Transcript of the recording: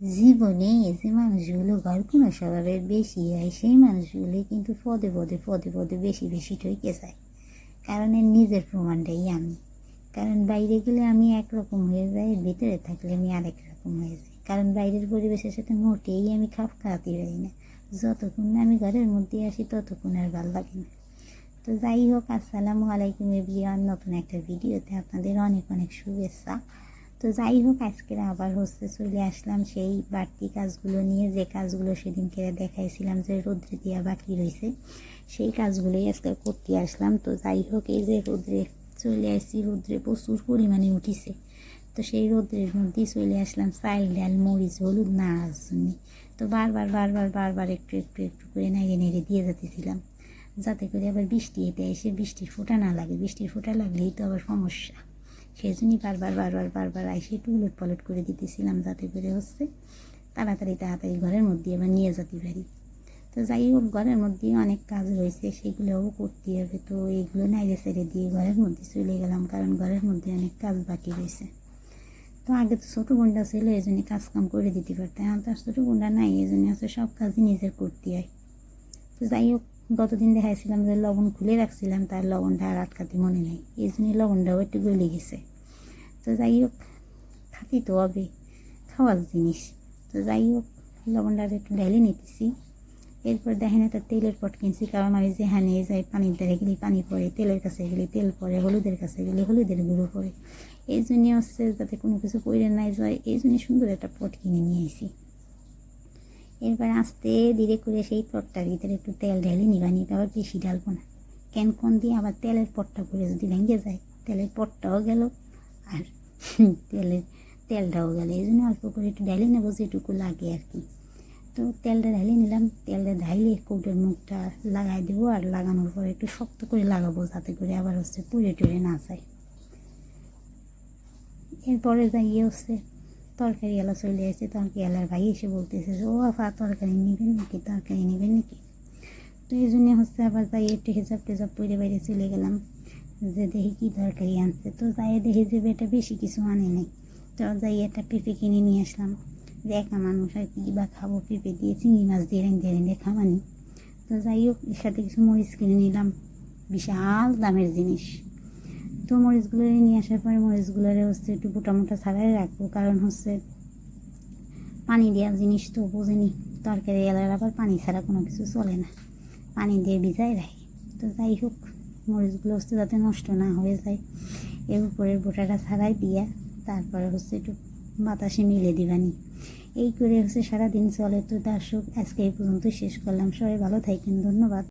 জীবনে যে মানুষগুলো ঘর কোনো স্বভাবের বেশি হয়, সেই মানুষগুলো কিন্তু পদে পদে পদে পদে বেশি বেশি ঠইকে যায়। কারণ এর নিজের প্রমাণটাই আমি। কারণ বাইরে গেলে আমি একরকম হয়ে যাই, ভিতরে থাকলে আমি আরেক রকম হয়ে যাই। কারণ বাইরের পরিবেশের সাথে মোটেই আমি খাপ খাওয়াতে পারি না। যতক্ষণ না আমি ঘরের মধ্যে আসি, ততক্ষণ আর ভালো লাগে না। তো যাই হোক, আসসালামু আলাইকুম এভরিওয়ান। নতুন একটা ভিডিওতে আপনাদের অনেক অনেক শুভেচ্ছা। তো যাই হোক, আজকে আবার হচ্ছে চলে আসলাম। সেই বাড়তি কাজগুলো নিয়ে যে কাজগুলো সেদিনকে দেখাইছিলাম যে রোদ্রে দেওয়া বাকি রয়েছে সেই কাজগুলোই আজকে করতে আসলাম। তো যাই হোক, এই যে রোদ্রে চলে আসছি, রোদ্রে প্রচুর পরিমাণে উঠিছে। তো সেই রোদ্রের মধ্যেই চলে আসলাম চাল ডাল, মরিচ, হলুদ নাড়ার জন্য তো বারবার বারবার বারবার একটু একটু একটু করে নেড়ে নেড়ে দিয়ে যেতেছিলাম যাতে করে আবার বৃষ্টি এতে এসে বৃষ্টির ফোঁটা না লাগে। বৃষ্টির ফোঁটা লাগলেই তো আবার সমস্যা। সেই জন্যই বারবার বারবার বারবার আইসে একটু উলট পালট করে দিতেছিলাম যাতে করে হচ্ছে তাড়াতাড়ি তাড়াতাড়ি ঘরের মধ্যে আবার নিয়ে যেতে পারি। তো যাই হোক, ঘরের মধ্যে অনেক কাজ রয়েছে সেগুলোও করতে হবে। তো এইগুলো নাইরে সেরে দিয়ে ঘরের মধ্যে চলে গেলাম, কারণ ঘরের মধ্যে অনেক কাজ বাকি রয়েছে। তো আগে তো ছোটো বোনটা ছিল, এই জন্য কাজ কাম করে দিতে পারতাম। এখন তো আর ছোটো বোনটা নাই, এই জন্য হচ্ছে সব কাজই নিজের করতে হয়। তো যাই হোক, গতদিন দেখাইছিলাম যে লবণ খুলে রাখছিলাম, তার লবণটা আর আটকাতে মনে নেই। এই জন্য লবণটাও একটু গলে গেছে। তো যাই হোক খাতি তো হবে খাওয়ার জিনিস তো যাই হোক লবণটা একটু ঢেলে নিতেছি এরপর দেখেন একটা তেলের পট কিনছি কারণ আমি যেখানে যাই পানির ধারে গেলে পানি পড়ে তেলের কাছে গেলে তেল পড়ে হলুদের কাছে গেলে হলুদের গুঁড়ো পড়ে এই জন্যে হচ্ছে যাতে কোনো কিছু পড়ে নাই যায় এই জন্য সুন্দর একটা পট কিনে নিয়ে আসি এরপর আস্তে ধীরে করে সেই পটটার ভিতরে একটু তেল ঢেলে নিবা নিতে আবার বেশি ঢালবো না ক্যান কোন দিয়ে আবার তেলের পটটা করে যদি ভেঙে যায় তেলের পটটাও গেল আর তেলের তেলটাও গেল। এই জন্য অল্প করে একটু ঢেলে নেব, যেটুকু লাগে আর কি। তো তেলটা ঢেলে নিলাম, তেলটা ঢাইলে কৌটোর মুখটা লাগাই দেবো, আর লাগানোর পরে একটু শক্ত করে লাগাবো, যাতে করে আবার হচ্ছে পুড়ে টুড়ে না যায়। এরপরে যাইয়ে হচ্ছে তরকারি এলা চলে আসছে। তরকারি এলার ভাই এসে বলতেছে ও আফা তরকারি নেবেন নাকি? তরকারি নেবেন নাকি? তো এই জন্য হচ্ছে আবার যাই, একটু হিসাব টেজাব পরে বাইরে চলে গেলাম। যে দেখি কী তরকারি আনছে। তো যাই দেখি যে এটা বেশি কিছু আনে নাই। তো যাই একটা পেঁপে কিনে নিয়ে আসলাম। যে একা মানুষ আর কি বা খাব পেঁপে দিয়ে চিংড়ি মাছ দিয়ে রেঁধে রেঁধে খাওয়ানি তো যাই হোক এর সাথে কিছু মরিচ কিনে নিলাম। বিশাল দামের জিনিস। তো মরিচগুলো নিয়ে আসার পরে মরিচগুলোরে হচ্ছে একটু মোটা মোটা ছাড়াই রাখব। কারণ হচ্ছে পানি দেওয়া জিনিস তো বোঝেনি। তরকারি এলার আবার পানি ছাড়া কোনো কিছু চলে না। পানি দিয়ে ভিজাই রাখি। তো যাই হোক মরিচগুলো হচ্ছে যাতে নষ্ট না হয়ে যায়। এর উপরের বোটাটা ছাড়াই দিয়া তারপরে হচ্ছে একটু বাতাসে মিলে দিবানি। এই করে হচ্ছে সারাদিন চলে। তো দর্শক, আজকে এই পর্যন্ত শেষ করলাম। সবাই ভালো থাকেন। ধন্যবাদ।